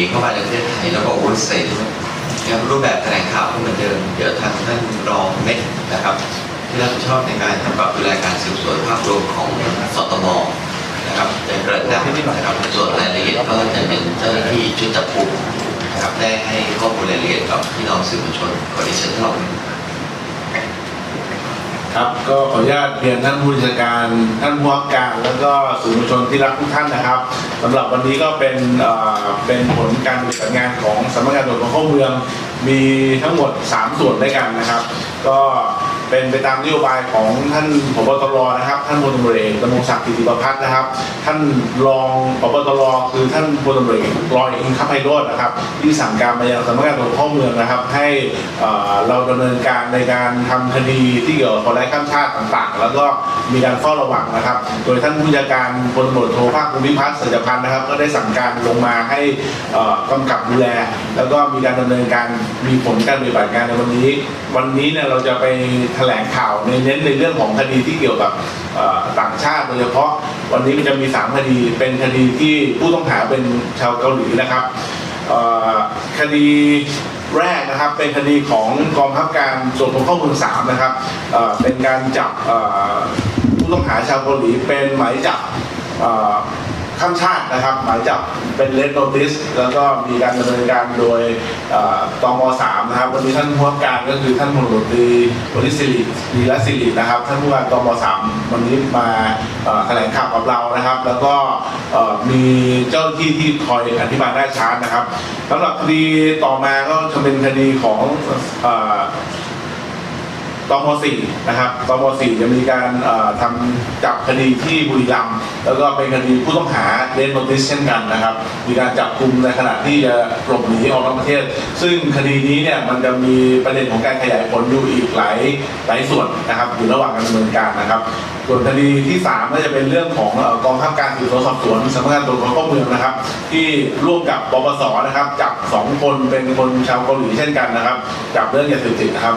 ีเข้ามาในประเทศไทยแล้วก็โอเวอร์สเตย์ด้วยยังรูปแบบแถลงข่าวก็เหมือนเดิม เดี๋ยวทางท่านรองเม็ดนะครับ ที่รับผิดชอบในการกำกับดูแลการสืบสวนภาพรวมของสตมนะครับจะกระจายนะครับส่วนรายละเอียดก็จะเป็นเจ้าหน้าที่ชุดจับกลุ่มนะครับได้ให้ข้อมูลรายละเอียดกับพี่น้องสื่อมวลชนขอดิฉันท่านรอง ครับก็ขออนุญาตเรียนท่านผู้จัดการท่านผู้ว่าการแล้วก็สื่อมวลชนที่รักทุกท่านนะครับสำหรับวันนี้ก็เป็นเอ่อเป็นผลการปฏิบัติงานของสำนักงานตรวจคนเข้าเมือง มีทั้งหมด 3 ส่วนด้วยกันนะครับ ก็ เป็นไปตามนโยบายของท่านผบตรนะครับ ท่านพลตำรวจเอกดำรงศักดิ์กิติประพัฒน์นะครับ ท่านรองผบตรคือท่านพลตำรวจเอกรอยอิงคับไพโรจน์นะครับที่สั่งการมายังสำนักงานตรวจข้าเมืองนะครับ ให้เราดำเนินการในการทำคดีที่เกี่ยวกับคนไร้ข้ามชาติต่างๆ แล้วก็มีการเฝ้าระวังนะครับ โดยท่านผู้จัดการพลตำรวจโทภาคภูมิพัฒน์สัจพันธ์นะครับ ก็ได้สั่งการลงมาให้เอ่อกำกับดูแล แล้วก็มีการดำเนินการมีผลการปฏิบัติงานในวันนี้ วันนี้เนี่ยเราจะไปแถลงข่าวในเน้นในเรื่องของคดีที่เกี่ยวกับต่างชาติโดยเฉพาะวันนี้มันจะมีสามคดีเป็นคดีที่ผู้ต้องหาเป็นชาวเกาหลีนะครับคดีแรกนะครับเป็นคดีของกองบังคับการตรวจคนเข้าเมืองสามนะครับเป็นการจับผู้ต้องหาชาวเกาหลีเป็นหมายจับ ข้ามชาตินะครับ หมายจับเป็นเลดโนติสแล้วก็มีการดำเนินการโดยเอ่อตมสามนะครับวันนี้ท่านผู้ว่าการก็คือท่านพลตำรวจตรีวริสิริดีละสิรินะครับ ท่านผู้ว่าตมสามวันนี้มาแถลงข่าวกับเรานะครับ แล้วก็มีเจ้าหน้าที่ที่คอยอธิบายได้ช้านะครับสำหรับคดีต่อมาก็จะเป็นคดีของอ ตม .4 นะครับตม .4 จะมีการทำจับคดีที่บุรีรัมย์แล้วก็เป็นคดีผู้ต้องหาเดนโนติสเช่นกันนะครับ มีการจับกลุ่มในขณะที่จะหลบหนีออกนอกประเทศ ซึ่งคดีนี้เนี่ยมันจะมีประเด็นของการขยายผลอยู่อีกหลายหลายส่วนนะครับอยู่ระหว่างการดำเนินการนะครับ ส่วนคดีที่3ก็จะเป็นเรื่องของเอ่อกองทัพการสืบสวนสอบสวนสำนักงานตรวจคนเข้าเมืองนะครับ ที่ร่วมกับปปสนะครับจับสองคนเป็นคนชาวเกาหลีเช่นกันนะครับ จับเรื่องยาเสพติดนะครับ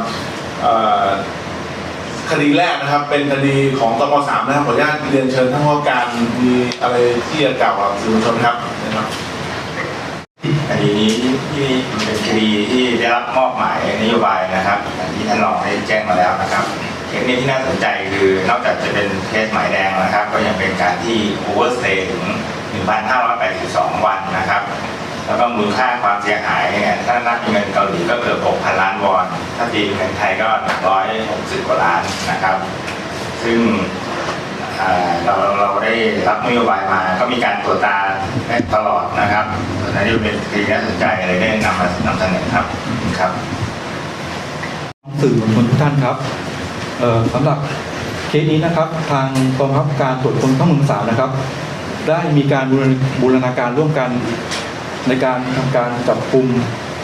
คดีแรกนะครับ เป็นคดีของตมสามนะครับขออนุญาตเรียนเชิญท่านผู้การมีอะไรที่จะกล่าวกับสื่อมวลชนครับนะครับคดีนี้ที่เป็นคดีที่ได้รับมอบหมายนโยบายนะครับที่ท่านรองได้แจ้งมาแล้วนะครับเคสนี้ที่น่าสนใจคือนอกจากจะเป็นเคสหมายแดงนะครับ ก็ยังเป็นการที่โอเวอร์สเตย์ถึง 1,582 วันนะครับ แล้วก็มูลค่าความเสียหายเนี่ยถ้านับเป็นเงินเกาหลีก็เกือบ6,000 ล้านวอน ถ้าตีเป็นเงินไทยก็ 160 กว่าล้านนะครับ ซึ่งอ่าเราเราได้รับนโยบายมาก็มีการตรวจตาตลอดนะครับอันนี้เป็นคดีน่าสนใจอะไรได้นำมานำเสนอครับครับสื่อมวลชนทุกท่านครับเออสำหรับเคสนี้นะครับ ทางกองบังคับการตรวจคนเข้าเมืองสามนะครับ ได้มีการบูรณาการร่วมกัน ในการทำการจับกลุ่ม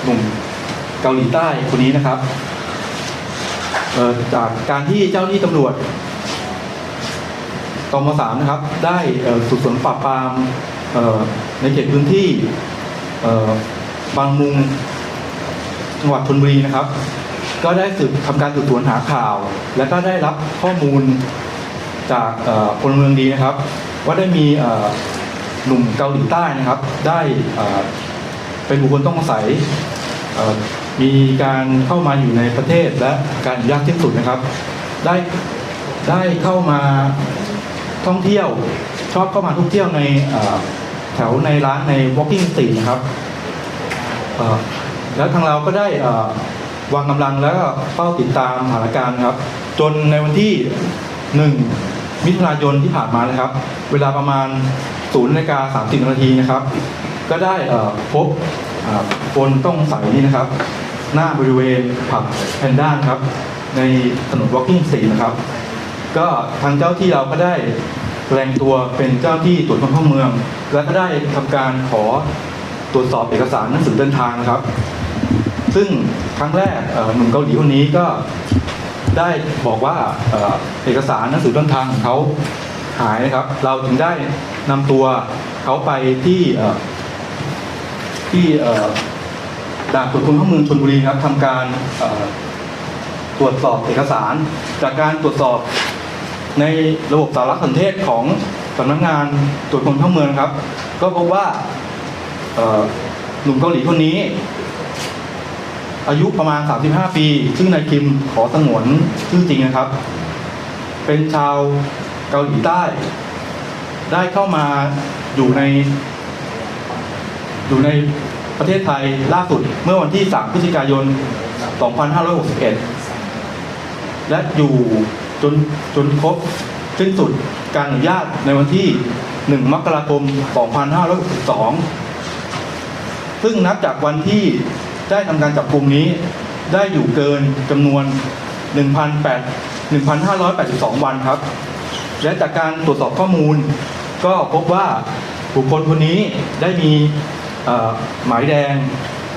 หนุ่มเกาหลีใต้คนนี้นะครับจากการที่เจ้าหน้าที่ตำรวจตมสามนะครับ ได้สืบสวนปราบปรามในเขตพื้นที่บางมุงจังหวัดชลบุรีนะครับ ก็ได้สืบทำการสืบสวนหาข่าว และก็ได้รับข้อมูลจากพลเมืองดีนะครับ ว่าได้มี หนุ่มเกาหลีใต้นะครับ ได้เป็นบุคคลต้องสงสัยมีการเข้ามาอยู่ในประเทศและการอนุญาตสิ้นสุดนะครับ ได้ได้เข้ามาท่องเที่ยว ชอบเข้ามาท่องเที่ยวในแถวในร้านใน Walking Street นะครับแล้วทางเราก็ได้วางกำลังแล้วก็เฝ้าติดตามสถานการณ์ครับ จนในวันที่หนึ่ง มิถุนายนที่ผ่านมานะครับ เวลาประมาณศูนย์นาฬิกาสามสิบนาทีนะครับ ก็ได้พบคนต้องสงสัยนี่นะครับ หน้าบริเวณผับแพนด้าครับ ในถนน Walking Street นะครับ ก็ทางเจ้าที่เราก็ได้แปลงตัวเป็นเจ้าที่ตรวจคนเข้าเมือง และก็ได้ทำการขอตรวจสอบเอกสารหนังสือเดินทางนะครับ ซึ่งครั้งแรกหนุ่มเกาหลีคนนี้ก็ ได้บอกว่าเอกสารหนังสือเดินทางของเขาหายนะครับ เราถึงได้นำตัวเขาไปที่ที่ด่านตรวจคนเข้าเมืองชลบุรีครับทำการตรวจสอบเอกสาร จากการตรวจสอบในระบบสารสนเทศของสำนักงานตรวจคนเข้าเมืองครับ ก็พบว่าหนุ่มเกาหลีคนนี้ อายุประมาณ 35 ปี ชื่อนายคิมขอสงวนชื่อจริงนะครับ เป็นชาวเกาหลีใต้ ได้เข้ามาอยู่ใน อยู่ในประเทศไทยล่าสุดเมื่อวันที่ 3 พฤศจิกายน 2561 และอยู่จนจนครบสิ้นสุดการอนุญาตในวันที่ 1 มกราคม 2562 ซึ่งนับจากวันที่ ได้ทำการจับกลุ่มนี้ ได้อยู่เกินจำนวน1 8 1 5 8 2 วันครับ และจากการตรวจสอบข้อมูล ก็พบว่าบุคคลคนนี้ได้มีหมายแดง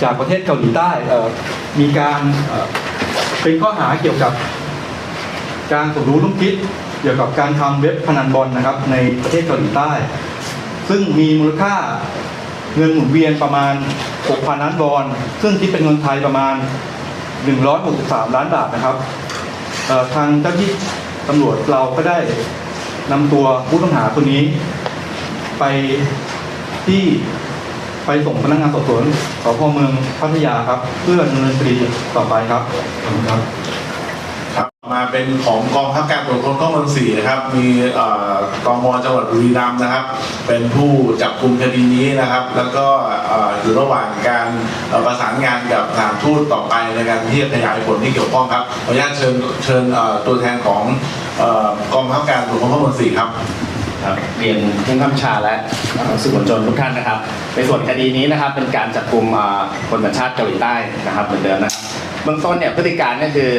จากประเทศเกาหลีใต้มีการเอ่อเป็นข้อหาเกี่ยวกับการสมรู้ร่วมคิดเกี่ยวกับการทำเว็บพนันบอลนะครับในประเทศเกาหลีใต้ ซึ่งมีมูลค่า เงินหมุนเวียนประมาณ 6,000 ล้านวอน ซึ่งคิดเป็นเงินไทยประมาณ 163 ล้านบาทนะครับ ทางเจ้าที่ตำรวจเราก็ได้นำตัวผู้ต้องหาคนนี้ ไปที่ไปส่งพนักงานสอบสวนสพเมืองพัทยาครับ เพื่อดำเนินคดีต่อไปครับขอบคุณครับ มาเป็นของกองทัพการตรวจคนเข้าเมืองสี่นะครับ มีเอ่อกมจังหวัดบุรีรัมย์นะครับ เป็นผู้จับกลุ่มคดีนี้นะครับ แล้วก็อยู่ระหว่างการประสานงานกับสถานทูตต่อไปในการที่จะขยายผลที่เกี่ยวข้องครับขออนุญาตเชิญเชิญตัวแทนของกองทัพการตรวจคนเข้าเมืองสี่ครับครับเรียนผู้ข้ามชาและสื่อมวลชนทุกท่านนะครับ ในส่วนคดีนี้นะครับเป็นการจับกลุ่มคนสัญชาติเกาหลีใต้นะครับเหมือนเดิมนะครับ เบื้องต้นเนี่ยพฤติการก็คือ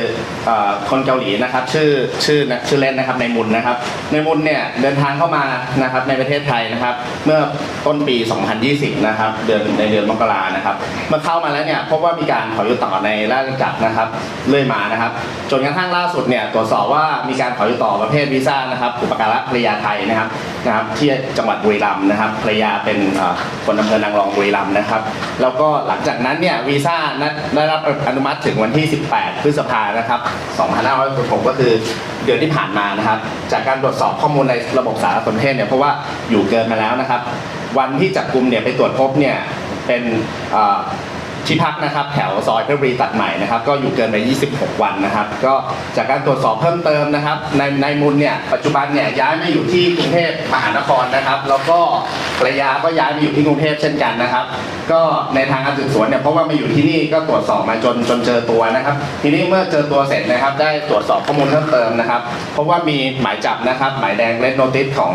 เอ่อคนเกาหลีนะครับชื่อชื่อนะชื่อเล่นนะครับในมุนนะครับในมุนเนี่ยเดินทางเข้ามานะครับในประเทศไทยนะครับเมื่อต้นปี 2020 นะครับเดือนในเดือนมกรานะครับเมื่อเข้ามาแล้วเนี่ยพบว่ามีการขออยู่ต่อในราชจักรนะครับเรื่อยมานะครับจนกระทั่งล่าสุดเนี่ยตรวจสอบว่ามีการขออยู่ต่อประเภทวีซ่านะครับอุปการะภรรยาไทยนะครับนะครับที่จังหวัดบุรีรัมย์นะครับภรรยาเป็นเอ่อคนอำเภอนางรองบุรีรัมย์นะครับแล้วก็หลังจากนั้นเนี่ยวีซ่านัดได้รับอนุมัติถึงวันที่ 18 พฤษภานะครับ 2566 ก็คือเดือนที่ผ่านมานะครับ จากการตรวจสอบข้อมูลในระบบสารสนเทศเนี่ยเพราะว่าอยู่เกินมาแล้วนะครับ วันที่จับกลุ่มเนี่ยไปตรวจพบเนี่ยเป็น ที่พักนะครับแถวซอยเพชรบุรีตัดใหม่นะครับก็อยู่เกินไป 26 วันนะครับ ก็จากการตรวจสอบเพิ่มเติมนะครับ ในในมูลเนี่ยปัจจุบันเนี่ยย้ายมาอยู่ที่กรุงเทพมหานครนะครับ แล้วก็ภรรยาก็ย้ายมาอยู่ที่กรุงเทพเช่นกันนะครับ ก็ในทางการสืบสวนเนี่ยเพราะว่ามาอยู่ที่นี่ก็ตรวจสอบมาจนจนเจอตัวนะครับ ทีนี้เมื่อเจอตัวเสร็จนะครับ ได้ตรวจสอบข้อมูลเพิ่มเติมนะครับ เพราะว่ามีหมายจับนะครับ หมายแดงเลดโนติสของ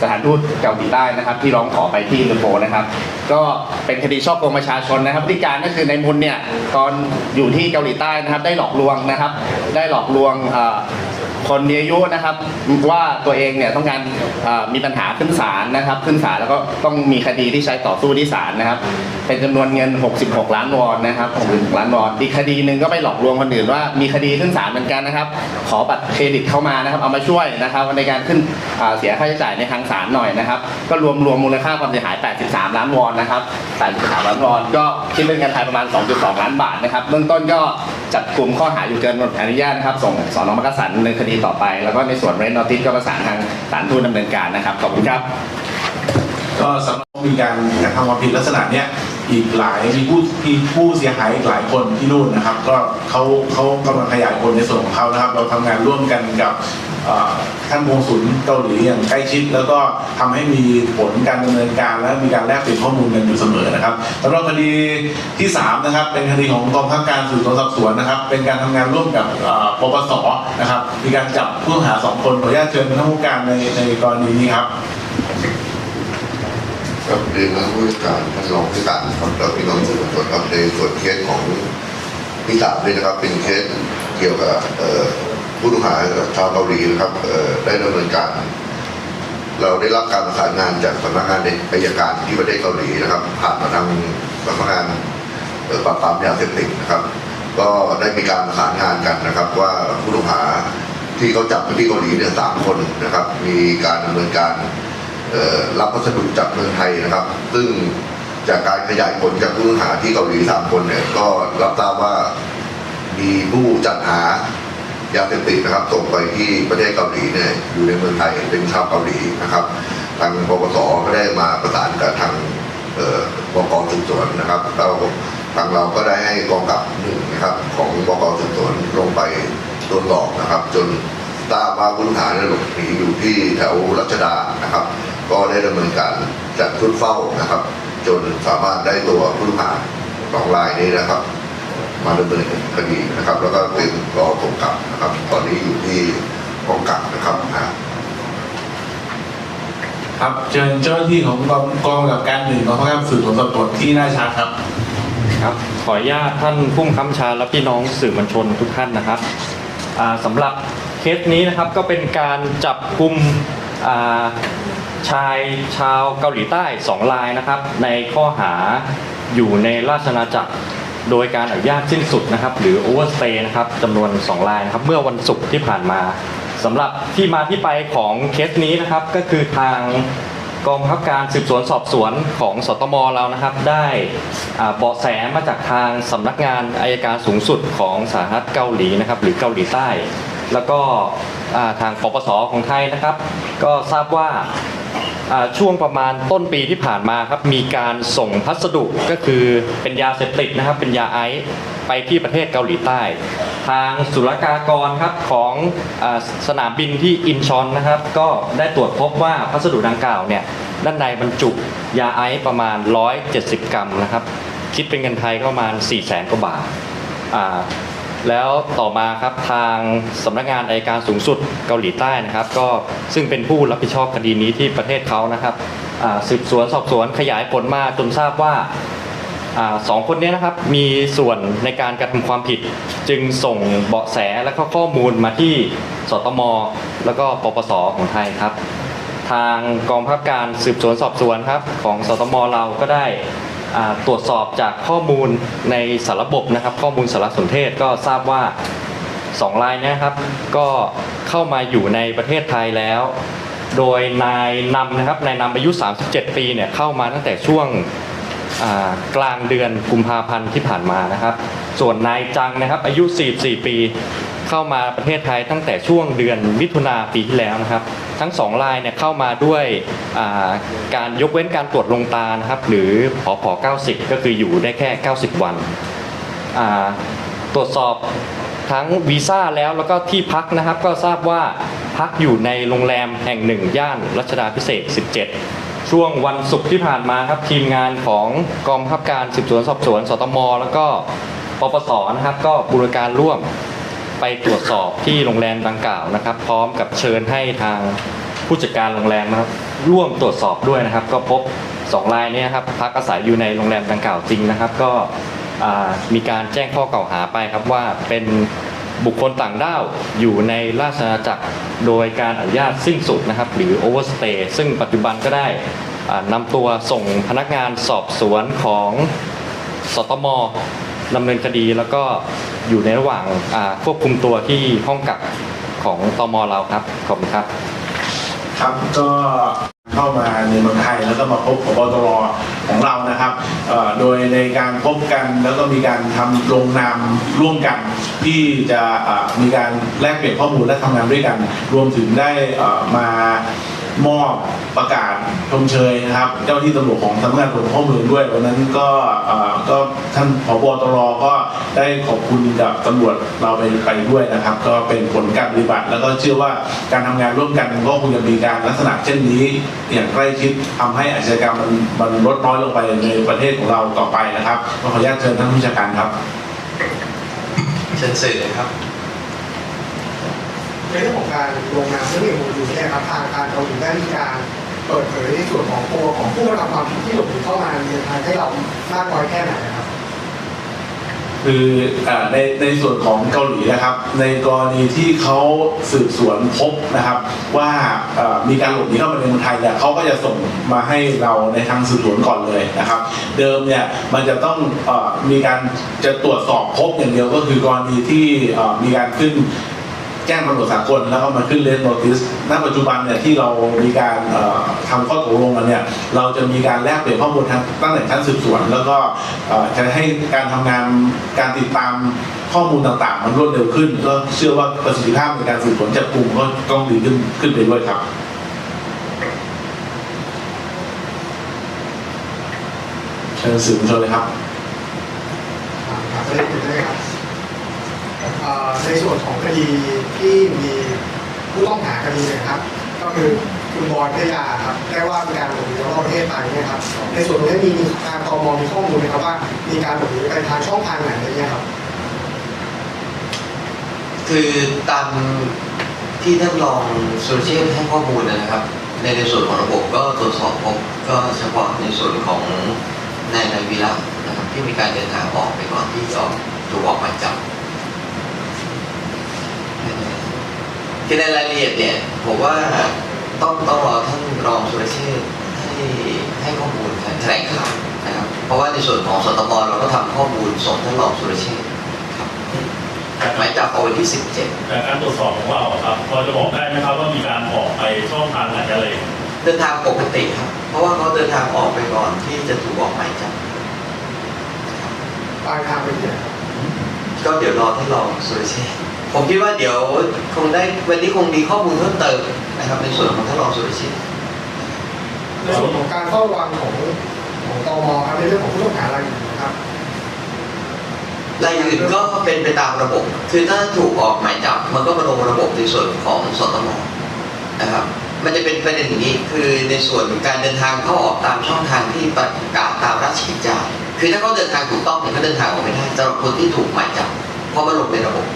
สถานทูตเกาหลีใต้นะครับ ที่ร้องขอไปที่อินโพลนะครับ ก็เป็นคดีช่อโกงประชาชนนะครับพฤติการก็คือในมุนเนี่ยตอนอยู่ที่เกาหลีใต้นะครับ ได้หลอกลวงนะครับ ได้หลอกลวงอ่อ คนมีอายุนะครับว่าตัวเองเนี่ยต้องการมีปัญหาขึ้นศาลนะครับ ขึ้นศาลแล้วก็ต้องมีคดีที่ใช้ต่อสู้ที่ศาลนะครับ เป็นจำนวนเงิน 66 ล้านวอนนะครับ66ล้านวอนอีกคดีหนึ่งก็ไปหลอกลวงคนอื่นว่ามีคดีขึ้นศาลเหมือนกันนะครับ ขอบัตรเครดิตเข้ามานะครับ เอามาช่วยนะครับในการขึ้นเสียค่าใช้จ่ายในทางศาลหน่อยนะครับ ก็รวมรวมมูลค่าความเสียหาย 83 ล้านวอนนะครับ83ล้านวอนก็คิดเป็นเงินไทยประมาณ 2.2 ล้านบาทนะครับ เบื้องต้นก็จัดกลุ่มข้อหาอยู่เกินกฎอนุญาตนะครับ ส่งสอนอมักกะสันดำเนินคดีต่อไป แล้วก็ในส่วนเรนนอติสก็ประสานทางสารทูตดำเนินการนะครับ ขอบคุณครับ ก็สำหรับมีการกระทำความผิดลักษณะเนี้ยอีกหลายมีผู้มีผู้เสียหายอีกหลายคนที่นู่นนะครับ ก็เขาเขากำลังขยายผลในส่วนของเขานะครับ เราทำงานร่วมกันกับ ท่านกงสุลเกาหลีอย่างใกล้ชิด แล้วก็ทำให้มีผลการดำเนินการและมีการแลกเปลี่ยนข้อมูลกันอยู่เสมอนะครับสำหรับคดีที่สามนะครับเป็นคดีของกองทัพการสืบสวนสอบสวนนะครับ เป็นการทำงานร่วมกับปปสนะครับ มีการจับผู้ต้องหาสองคนขออนุญาตเชิญท่านผู้การในในกรณีนี้ครับกับเรียนนักวิชาการท่านรองผู้การครับแล้วพี่น้องสื่อมวลชนครับในส่วนเคสของพี่สามด้วยนะครับเป็นเคสเกี่ยวกับ ผู้ต้องหาชาวเกาหลีนะครับได้ดำเนินการ เราได้รับการประสานงานจากสำนักงานอัยการที่ประเทศเกาหลีนะครับ ผ่านมาทางสำนักงานปราบปรามยาเสพติดนะครับ ก็ได้มีการประสานงานกันนะครับ ว่าผู้ต้องหาที่เขาจับที่เกาหลีเนี่ยสามคนนะครับ มีการดำเนินการรับพัสดุจากเมืองไทยนะครับ ซึ่งจากการขยายผลจากผู้ต้องหาที่เกาหลีสามคนเนี่ยก็รับทราบว่ามีผู้จัดหา ยาเสพติดนะครับส่งไปที่ประเทศเกาหลีเนี่ยอยู่ในเมืองไทยเป็นชาวเกาหลีนะครับทางปปสก็ได้มาประสานกับทางบกสืบสวนนะครับแล้วทางเราก็ได้ให้กองกับหนึ่งนะครับของบกสืบสวนลงไปตรวจสอบนะครับ จนทราบว่าผู้ต้องหาเนี่ยหลบหนีอยู่ที่แถวรัชดานะครับ ก็ได้ดำเนินการจัดชุดเฝ้านะครับ จนสามารถได้ตัวผู้ต้องหาสองรายนี้นะครับ มาดำเนินคดีนะครับ แล้วก็เป็นรอส่งกลับนะครับ ตอนนี้อยู่ที่กองกลับนะครับนะครับเชิญเจ้าหน้าที่ของกองกองกับการหนึ่งกองบังคับสืบสวนสอบสวนที่หน้าชาร์จครับครับขออนุญาตท่านผู้บังคับบัญชาและพี่น้องสื่อมวลชนทุกท่านนะครับอ่าสำหรับเคสนี้นะครับก็เป็นการจับกลุ่มอ่าชายชาวเกาหลีใต้สองรายนะครับ ในข้อหาอยู่ในราชอาณาจักร โดยการอนุญาตสิ้นสุดนะครับ หรือโอเวอร์สเตย์นะครับจำนวน 2 รายนะครับ เมื่อวันศุกร์ที่ผ่านมาสำหรับที่มาที่ไปของเคสนี้นะครับก็คือทางกองบังคับการสืบสวนสอบสวนของสตมเรานะครับ ได้เบาะแสมาจากทางสำนักงานอายการสูงสุดของสหรัฐเกาหลีนะครับ หรือเกาหลีใต้ แล้วก็ทางปปสของไทยนะครับ ก็ทราบว่าช่วงประมาณต้นปีที่ผ่านมาครับมีการส่งพัสดุก็คือเป็นยาเสพติดนะครับ เป็นยาไอซ์ไปที่ประเทศเกาหลีใต้ ทางศุลกากรครับของอสนามบินที่อินชอนนะครับ ก็ได้ตรวจพบว่าพัสดุดังกล่าวเนี่ยด้านในบรรจุยาไอซ์ประมาณ 170 กรัมนะครับ คิดเป็นเงินไทยก็ประมาณ 4 0 0แสนกว่าบาทอ่า แล้วต่อมาครับทางสำนักงานอายการสูงสุดเกาหลีใต้นะครับ ก็ซึ่งเป็นผู้รับผิดชอบคดีนี้ที่ประเทศเขานะครับสืบสวนสอบสวนขยายผลมาจนทราบว่าอสองคนนี้นะครับมีส่วนในการกระทำความผิด จึงส่งเบาะแสและก็ข้อมูลมาที่สตม แล้วก็ปปสของไทยครับ ทางกองบังคับการสืบสวนสอบสวนครับของสตมเราก็ได้ ตรวจสอบจากข้อมูลในสารบบนะครับ ข้อมูลสารสนเทศก็ทราบว่าสองรายนะครับ ก็เข้ามาอยู่ในประเทศไทยแล้ว โดยนายนำนะครับนายนำอายุ 37 ปีเนี่ยเข้ามาตั้งแต่ช่วงกลางเดือนกุมภาพันธ์ที่ผ่านมานะครับ ส่วนนายจังนะครับอายุ 44 ปี เข้ามาประเทศไทยตั้งแต่ช่วงเดือนมิถุนาปีที่แล้วนะครับ ทั้งสองรายเนี่ยเข้ามาด้วยาการยกเว้นการตรวจลงตานะครับ หรือผอพ90 ก็คืออยู่ได้แค่ 90 วันตรวจสอบทั้งวีซ่าแล้วแล้วก็ที่พักนะครับ ก็ทราบว่าพักอยู่ในโรงแรมแห่งหนึ่งย่านรัชดาพิเศษ 17 ช่วงวันศุกร์ที่ผ่านมาครับทีมงานของกองบังคับการสืบสวนสอบสวนสตมแล้วก็ปปสนะครับ ก็บูรการร่วม ไปตรวจสอบที่โรงแรมดังกล่าวนะครับ พร้อมกับเชิญให้ทางผู้จัดการโรงแรมนะครับ ร่วมตรวจสอบด้วยนะครับ ก็พบสองรายเนี้ครับพักอาศัยอยู่ในโรงแรมดังกล่าวจริงนะครับ ก็มีการแจ้งข้อกล่าวหาไปครับว่าเป็นบุคคลต่างด้าวอยู่ในราชอาณาจักรโดยการอนุญาตสิ้นสุดนะครับ หรือ overstay ซึ่งปัจจุบันก็ได้นำตัวส่งพนักงานสอบสวนของสตม ดำเนินคดีแล้วก็อยู่ในระหว่างควบคุมตัวที่ห้องกักของตมเราครับขอบคุณครับ ครับก็เข้ามาในเมืองไทยแล้วก็มาพบพบตรของเรานะครับ โดยในการพบกันแล้วก็มีการทำลงนามร่วมกัน ที่จะมีการแลกเปลี่ยนข้อมูลและทำงานด้วยกัน รวมถึงได้มา มอบประกาศชมเชยนะครับ เจ้าที่ตำรวจของสำนักงานตรวจข้อมูลด้วยวันนั้นก็อ่อก็ท่านผบตรก็ได้ขอบคุณกับตำรวจเราไปไปด้วยนะครับ ก็เป็นผลการปฏิบัติ แล้วก็เชื่อว่าการทำงานร่วมกันก็คงจะมีการลักษณะเช่นนี้อย่างใกล้ชิดทำให้อาชญากรรมมันมันลดน้อยลงไปในประเทศของเราต่อไปนะครับขออนุญาตเชิญท่านผู้จัดการครับเชิญสื่อเลยครับ ในเรื่องของการลงนามเรื่องเอ็มโอยูเนี่ยครับทางการเกาหลีได้มีการเปิดเผยในส่วนของตัวของผู้กระทำความผิดที่หลบหนีเข้ามาในเมืองไทยให้เรามากน้อยแค่ไหนครับ คือในในส่วนของเกาหลีนะครับ ในกรณีที่เขาสืบสวนพบนะครับ ว่ามีการหลบหนีเข้ามาในเมืองไทยเนี่ยเขาก็จะส่งมาให้เราในทางสืบสวนก่อนเลยนะครับ เดิมเนี่ยมันจะต้องอมีการจะตรวจสอบพบอย่างเดียวก็คือกรณีที่มีการขึ้น แจ้งตำรวจสากลแล้วก็มาขึ้นเลนโนติสณปัจจุบันเนี่ยที่เรามีการทำข้อตกลงกันเนี่ยเราจะมีการแลกเปลี่ยนข้อมูลทางตั้งแต่ชั้นสืบสวน แล้วก็จะให้การทำงานการติดตามข้อมูลต่างๆ มันรวดเร็วขึ้น ก็เชื่อว่าประสิทธิภาพในการสืบสวนจับกลุ่มก็ต้องดีขึ้นขึ้นไปด้วยครับเชิญสื่อมวลชนเลยครับ ในส่วนของคดีที่มีผู้ต้องหาคดีนยครับ ก็คือคุณบอยพิยาครับได้ว่ามีการหลบหนีนอกประเทศไปเนะครับ ในส่วนตรงนี้มีมีทางตมมีข้อมูลไหมครับว่ามีการหลบหนีไปทางช่องทางไหนอะไรเงี้ยครับคือตามที่ท่านรองสุรเชษฐ์ให้ข้อมูลนะครับ ในในส่วนของระบบก็ตรวจสอบพบก็เฉพาะในส่วนของนายนายวีระนะครับที่มีการเดินทางออกไปก่อนที่จะถูกออกหมายจับ คือในรายละเอียดเนี่ยผมว่าต้องต้องรอท่านรองสุรเชษฐ์ให้ให้ข้อมูลแถลงข่าวนะครับ เพราะว่าในส่วนของสตมเราก็ทำข้อมูลส่งท่านรองสุรเชษฐ์ครับหมายจับเอาไว้ที่ 17จากการตรวจสอบของเราอะครับพอจะบอกได้ไหมครับว่ามีการออกไปช่องทางไหนอะไรเดินทางปกติครับ เพราะว่าเขาเดินทางออกไปก่อนที่จะถูกออกหมายจับปลายทางเป็นที่ไหนครับก็เดี๋ยวรอท่านรองสุรเชษฐ์ ผมคิดว่าเดี๋ยวคงได้วันนี้คงมีข้อมูลเพิ่มเติมนะครับ ในส่วนของท่านรองสุรเชษฐ์ในส่วนของการเฝ้าระวังของของตมครับในเรื่องของผู้ต้องหารายอื่นนะครับรายอื่นก็เป็นไปตามระบบ คือถ้าถูกออกหมายจับมันก็มาลงระบบในส่วนของสตมนะครับมันจะเป็นประเด็นอย่างนี้คือในส่วนการเดินทางเข้าออกตามช่องทางที่ประกาศตามราชกิจจาคือถ้าเขาเดินทางถูกต้องเนี่ยเขาเดินทางออกไม่ได้สำหรับคนที่ถูกหมายจับเพราะมันลงในระบบ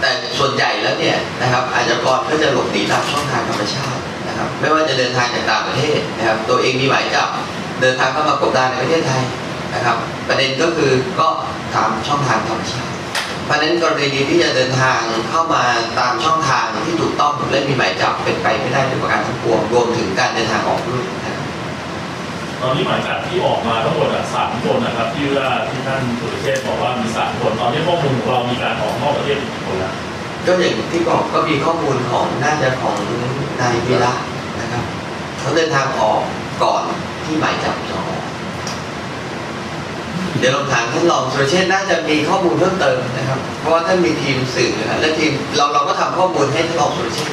แต่ส่วนใหญ่แล้วเนี่ยนะครับอาชญากรก็จะหลบหนีตามช่องทางธรรมชาตินะครับไม่ว่าจะเดินทางจากต่างประเทศนะครับตัวเองมีหมายจับเดินทางเข้ามากบดานในประเทศไทยนะครับ ประเด็นก็คือก็ตามช่องทางธรรมชาติเพราะนั้นกรณีที่จะเดินทางเข้ามาตามช่องทางที่ถูกต้องและมีหมายจับเป็นไปไม่ได้ด้วยประการทั้งปวงรวมถึงการเดินทางออกด้วยนะครับ ตอนนี้หมายจับที่ออกมาทั้งหมดสามคนนะครับ ที่ว่าที่ท่านสุรเชษบอกว่ามีสามคนตอนนี้ข้อมูลของเรามีการออกนอกประเทศกี่คนแล้วก็อย่างที่บอกก็มีข้อมูลของน่าจะของนายวีระนะครับเขาเดินทางออกก่อนที่หมายจับจะออกเดี๋ยวลองถามท่านรองสุรเชษน่าจะมีข้อมูลเพิ่มเติมนะครับ เพราะว่าท่านมีทีมสื่อนะและทีมเราเราก็ทำข้อมูลให้ท่านรองสุรเชษ